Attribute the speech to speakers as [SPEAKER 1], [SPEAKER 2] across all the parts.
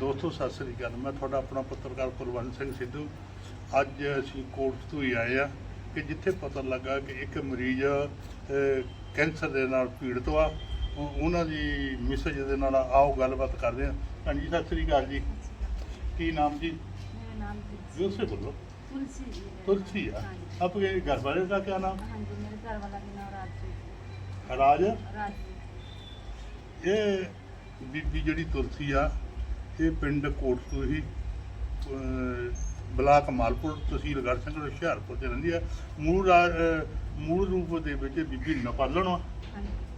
[SPEAKER 1] ਦੋਸਤੋ ਸਤਿ ਸ੍ਰੀ ਅਕਾਲ। ਮੈਂ ਤੁਹਾਡਾ ਆਪਣਾ ਪੱਤਰਕਾਰ ਕੁਲਵੰਤ ਸਿੰਘ ਸਿੱਧੂ। ਅੱਜ ਅਸੀਂ ਕੋਰਟ ਤੋਂ ਹੀ ਆਏ ਆ ਕਿ ਜਿੱਥੇ ਪਤਾ ਲੱਗਾ ਕਿ ਇੱਕ ਮਰੀਜ਼ ਕੈਂਸਰ ਦੇ ਨਾਲ ਪੀੜਤ ਆ ਉਹਨਾਂ ਦੀ ਮਿਸਜ ਦੇ ਨਾਲ ਆਓ ਗੱਲਬਾਤ ਕਰਦੇ ਆ ਹਾਂਜੀ ਸਤਿ ਸ੍ਰੀ ਅਕਾਲ ਜੀ। ਕੀ ਨਾਮ ਜੀ?
[SPEAKER 2] ਮੇਰਾ ਨਾਮ ਤੁਲਸੀ।
[SPEAKER 1] ਬੋਲੋ। ਤੁਲਸੀ
[SPEAKER 2] ਜੀ ਤੁਲਸੀ
[SPEAKER 1] ਆ। ਆਪਕੇ ਘਰ ਵਾਲੇ ਦਾ ਕੀ
[SPEAKER 2] ਨਾਮ? ਹਾਂਜੀ ਮੇਰੇ ਘਰ ਵਾਲਾ ਦਾ ਨਾਮ ਰਾਜ
[SPEAKER 1] ਰਾਜ?
[SPEAKER 2] ਰਾਜ
[SPEAKER 1] ਇਹ ਬੀਬੀ ਜਿਹੜੀ ਤੁਲਸੀ ਆ ਇਹ ਪਿੰਡ ਕੋਟਸੂ ਹੀ ਬਲਾਕ ਮਾਲਪੁਰ ਤਹਿਸੀਲ ਗੜਸੰਗੜ ਹੁਸ਼ਿਆਰਪੁਰ ਤੇ ਰਹਿੰਦੀ ਹੈ ਮੂਲ ਮੂਲ ਰੂਪ ਦੇ ਵਿੱਚ ਬੀਬੀ ਨੇਪਾਲਣ ਆ।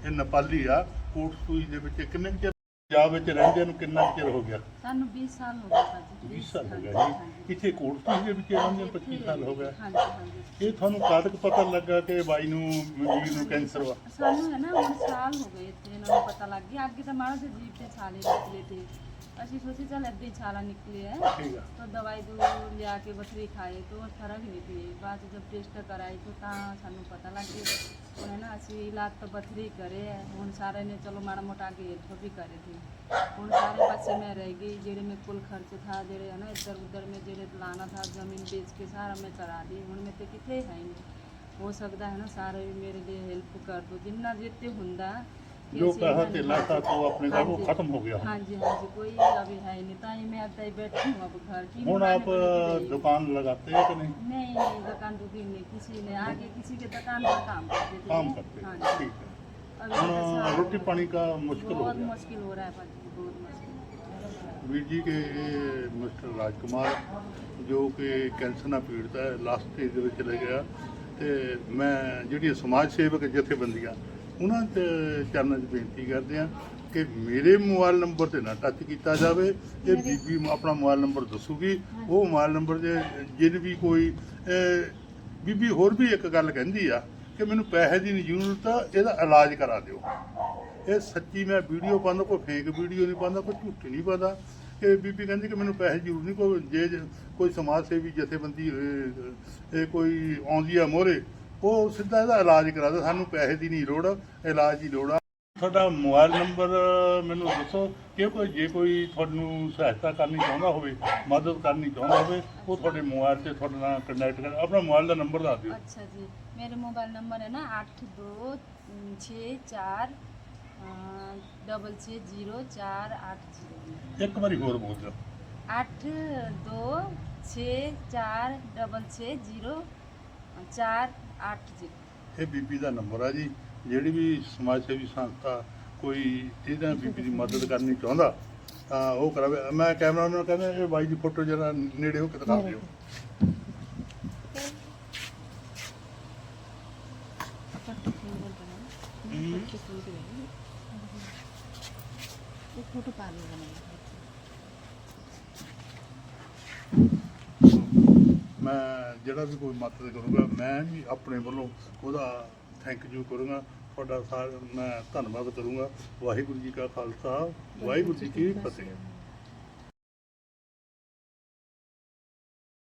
[SPEAKER 1] ਇਹ ਨੇਪਾਲੀ ਆ। ਕੋਟਸੂਈ ਦੇ ਵਿੱਚ ਕਿੰਨੇ ਚਿਰ ਪੰਜਾਬ ਵਿੱਚ ਰਹਿੰਦੇ ਨੂੰ ਕਿੰਨਾ ਚਿਰ ਹੋ ਗਿਆ?
[SPEAKER 2] ਸਾਨੂੰ 20 ਸਾਲ ਹੋ ਗਏ
[SPEAKER 1] 20 ਸਾਲ ਹੋ ਗਏ ਇੱਥੇ ਕੋਟਸੂਈ ਦੇ ਵਿੱਚ ਰਹਿੰਦੇ 25 ਸਾਲ ਹੋ ਗਏ ਇਹ ਤੁਹਾਨੂੰ ਕਾਦਕ ਪਤਾ ਲੱਗਾ ਕਿ ਬਾਈ ਨੂੰ ਬੀਬੀ ਨੂੰ ਕੈਂਸਰ ਵਾ?
[SPEAKER 2] ਸਾਨੂੰ ਹੈ ਨਾ ਹੁਣ ਸਾਲ ਹੋ ਗਏ ਇੱਥੇ ਇਹਨਾਂ ਨੂੰ ਪਤਾ ਲੱਗ ਗਿਆ। ਅੱਗੇ ਤਾਂ ਮਾੜਾ ਜਿਹਾ ਜੀਵ ਤੇ ਸਾਲੇ ਨਿਕਲੇ ਤੇ। ਅਸੀਂ ਸੋਚੇ ਚੱਲ ਏਦਾਂ ਹੀ ਛਾਲਾ ਨਿਕਲੇ ਹੈ
[SPEAKER 1] ਠੀਕ ਆ
[SPEAKER 2] तो दवाई दो लिया के बथरी खाए तो फर्क नहीं पी बाद च जब टेस्ट कराई तो ਤਾਂ ਸਾਨੂੰ ਪਤਾ ਲੱਗ ਗਿਆ ਉਹਨੇ ਨਾ ਅਸੀਂ ਇਲਾਜ ਤਾਂ ਬਥਰੀ ਕਰੇ ਹੈ ਹੁਣ ਸਾਰੇ ਨੇ ਚਲੋ ਮਾੜਾ ਮੋਟਾ ਅੱਗੇ हेल्प भी करे थे ਹੁਣ ਸਾਰੇ ਪਾਸੇ ਮੈਂ ਰਹਿ ਗਈ ਜਿਹੜੇ ਮੇਰੇ ਕੋਲ ਖਰਚ ਥਾ ਜਿਹੜੇ ਹੈ ਨਾ ਇੱਧਰ ਉੱਧਰ ਮੈਂ ਜਿਹੜੇ ਲਾਣਾ ਥਾ ਜ਼ਮੀਨ ਵੇਚ ਕੇ ਸਾਰਾ ਮੈਂ ਕਰਾ ਦੀ ਹੁਣ ਮੈਂ ਤੇ ਕਿਤੇ ਹੈ ਹੀ ਨਹੀਂ ਹੋ ਸਕਦਾ ਹੈ ਨਾ ਸਾਰੇ ਵੀ ਮੇਰੇ ਲਈ ਹੈਲਪ ਕਰ ਦੋ ਜਿੰਨਾ ਜਿੱਤੇ ਹੁੰਦਾ ਕਿ
[SPEAKER 1] ਜੋ
[SPEAKER 2] ਅਸੀਂ
[SPEAKER 1] ਪੈਸਾ
[SPEAKER 2] ਇਹਨਾਂ
[SPEAKER 1] ਤੇ
[SPEAKER 2] ਨੂੰ-
[SPEAKER 1] ਲਾਤਾ ਤੋਂ ਆਪਣੇ ਦਾ ਉਹ
[SPEAKER 2] ਹਾਂਜੀ।
[SPEAKER 1] ਖਤਮ ਹੋ ਗਿਆ
[SPEAKER 2] ਹਾਂਜੀ ਹਾਂਜੀ ਕੋਈ अभी है नहीं ताई मैं अब तक बैठी हूँ अब घर की
[SPEAKER 1] ਹੁਣ
[SPEAKER 2] दुकान
[SPEAKER 1] ਆਪ
[SPEAKER 2] पर नहीं गई।
[SPEAKER 1] ਦੁਕਾਨ लगाते हैं कि नहीं
[SPEAKER 2] नहीं नहीं दुकान दुकान नहीं किसी ने आगे किसी के दुकान पर काम करते थे
[SPEAKER 1] काम करते
[SPEAKER 2] हाँ
[SPEAKER 1] हैं
[SPEAKER 2] जी
[SPEAKER 1] ठीक है
[SPEAKER 2] अभी तो
[SPEAKER 1] ਹੁਣ
[SPEAKER 2] साल
[SPEAKER 1] रोटी
[SPEAKER 2] हो
[SPEAKER 1] पानी का
[SPEAKER 2] गया।
[SPEAKER 1] मुश्किल हो
[SPEAKER 2] बहुत
[SPEAKER 1] गया
[SPEAKER 2] मुश्किल हो रहा है पाजी बहुत मुश्किल
[SPEAKER 1] ਵੀਰ ਜੀ ਕੇ ਇਹ ਮਿਸਟਰ ਰਾਜਕੁਮਾਰ ਜੋ ਕਿ ਕੈਂਸਰ ਨਾਲ ਪੀੜਤ ਹੈ ਲਾਸਟ ਸਟੇਜ ਦੇ ਵਿੱਚ ਚਲੇ ਗਿਆ ਤੇ ਮੈਂ ਜਿਹੜੀਆਂ ਸਮਾਜ ਸੇਵਕ ਜਥੇਬੰਦੀਆਂ ਉਹਨਾਂ ਤੇ ਚਰਨਾਂ 'ਚ ਬੇਨਤੀ ਕਰਦੇ ਆ ਕਿ ਮੇਰੇ ਮੋਬਾਈਲ ਨੰਬਰ ਤੇ ਨਾ ਟੱਚ ਕੀਤਾ ਜਾਵੇ। ਇਹ ਬੀਬੀ ਆਪਣਾ ਮੋਬਾਈਲ ਨੰਬਰ ਦੱਸੂਗੀ। ਉਹ ਮੋਬਾਈਲ ਨੰਬਰ ਦੇ ਜਿਨ ਵੀ ਕੋਈ ਬੀਬੀ ਹੋਰ ਵੀ ਇੱਕ ਗੱਲ ਕਹਿੰਦੀ ਆ ਕਿ ਮੈਨੂੰ ਪੈਸੇ ਦੀ ਨਹੀਂ ਜ਼ਰੂਰਤ ਆ ਇਹਦਾ ਇਲਾਜ ਕਰਾ ਦਿਓ। ਇਹ ਸੱਚੀ ਮੈਂ ਵੀਡੀਓ ਪਾਉਂਦਾ ਕੋਈ ਫੇਕ ਵੀਡੀਓ ਨਹੀਂ ਪਾਉਂਦਾ ਕੋਈ ਝੂਠੀ ਨਹੀਂ ਪਾਉਂਦਾ। ਇਹ ਬੀਬੀ ਕਹਿੰਦੀ ਕਿ ਮੈਨੂੰ ਪੈਸੇ ਜ਼ਰੂਰ ਨਹੀਂ ਕੋਈ ਜੇ ਕੋਈ ਸਮਾਜ ਸੇਵੀ ਜਥੇਬੰਦੀ ਇਹ ਕੋਈ ਆਉਂਦੀ ਆ ਮੋਰੇ ਉਹ ਸਿੱਧਾ ਇਹਦਾ ਇਲਾਜ ਕਰਾ ਦੇ ਸਾਨੂੰ ਪੈਸੇ ਦੀ ਨਹੀਂ ਲੋੜ ਇਲਾਜ ਦੀ ਲੋੜ ਆ। ਤੁਹਾਡਾ ਮੋਬਾਈਲ ਨੰਬਰ ਮੈਨੂੰ ਦੱਸੋ ਕਿ ਕੋਈ ਜੇ ਕੋਈ ਤੁਹਾਨੂੰ ਸਹਾਇਤਾ ਕਰਨੀ ਚਾਹੁੰਦਾ ਹੋਵੇ ਮਦਦ ਕਰਨੀ ਚਾਹੁੰਦਾ ਹੋਵੇ ਉਹ ਤੁਹਾਡੇ ਮੋਬਾਈਲ ਤੇ ਤੁਹਾਡੇ ਨਾਲ ਕੰਟੈਕਟ ਕਰ ਆਪਣਾ ਮੋਬਾਈਲ ਦਾ ਨੰਬਰ ਦੱਸ ਦਿਓ।
[SPEAKER 2] ਅੱਛਾ ਜੀ ਮੇਰਾ ਮੋਬਾਈਲ ਨੰਬਰ ਹੈ ਨਾ 8264 60480
[SPEAKER 1] ਇੱਕ ਵਾਰੀ ਹੋਰ ਬੋਲ ਦਿਓ।
[SPEAKER 2] 8264 60480
[SPEAKER 1] ਇਹ ਬੀਬੀ ਦਾ ਨੰਬਰ ਆ ਜੀ। ਜਿਹੜੀ ਵੀ ਸਮਾਜ ਸੇਵੀ ਸੰਸਥਾ ਕੋਈ ਇਹਦਾ ਬੀਬੀ ਦੀ ਮਦਦ ਕਰਨੀ ਚਾਹੁੰਦਾ ਤਾਂ ਉਹ ਕਰਾਵੇ। ਮੈਂ ਕੈਮਰਾ ਨੂੰ ਕਹਿੰਦਾ ਇਹ ਬਾਈ ਦੀ ਫੋਟੋ ਜਰਾ ਨੇੜੇ ਹੋ ਕੇ ਦਿਖਾ ਦਿਓ।
[SPEAKER 2] ਫੋਟੋ ਪਾ ਲਵਾਂਗਾ
[SPEAKER 1] ਮੈਂ ਜਿਹੜਾ ਵੀ ਕੋਈ ਮਦਦ ਕਰੂਗਾ ਮੈਂ ਵੀ ਆਪਣੇ ਵੱਲੋਂ ਉਹਦਾ ਥੈਂਕ ਯੂ ਕਰੂੰਗਾ। ਤੁਹਾਡਾ ਸਾਰਾ ਮੈਂ ਧੰਨਵਾਦ ਕਰੂੰਗਾ। ਵਾਹਿਗੁਰੂ ਜੀ ਕਾ ਖਾਲਸਾ ਵਾਹਿਗੁਰੂ ਜੀ ਕੀ ਫਤਿਹ।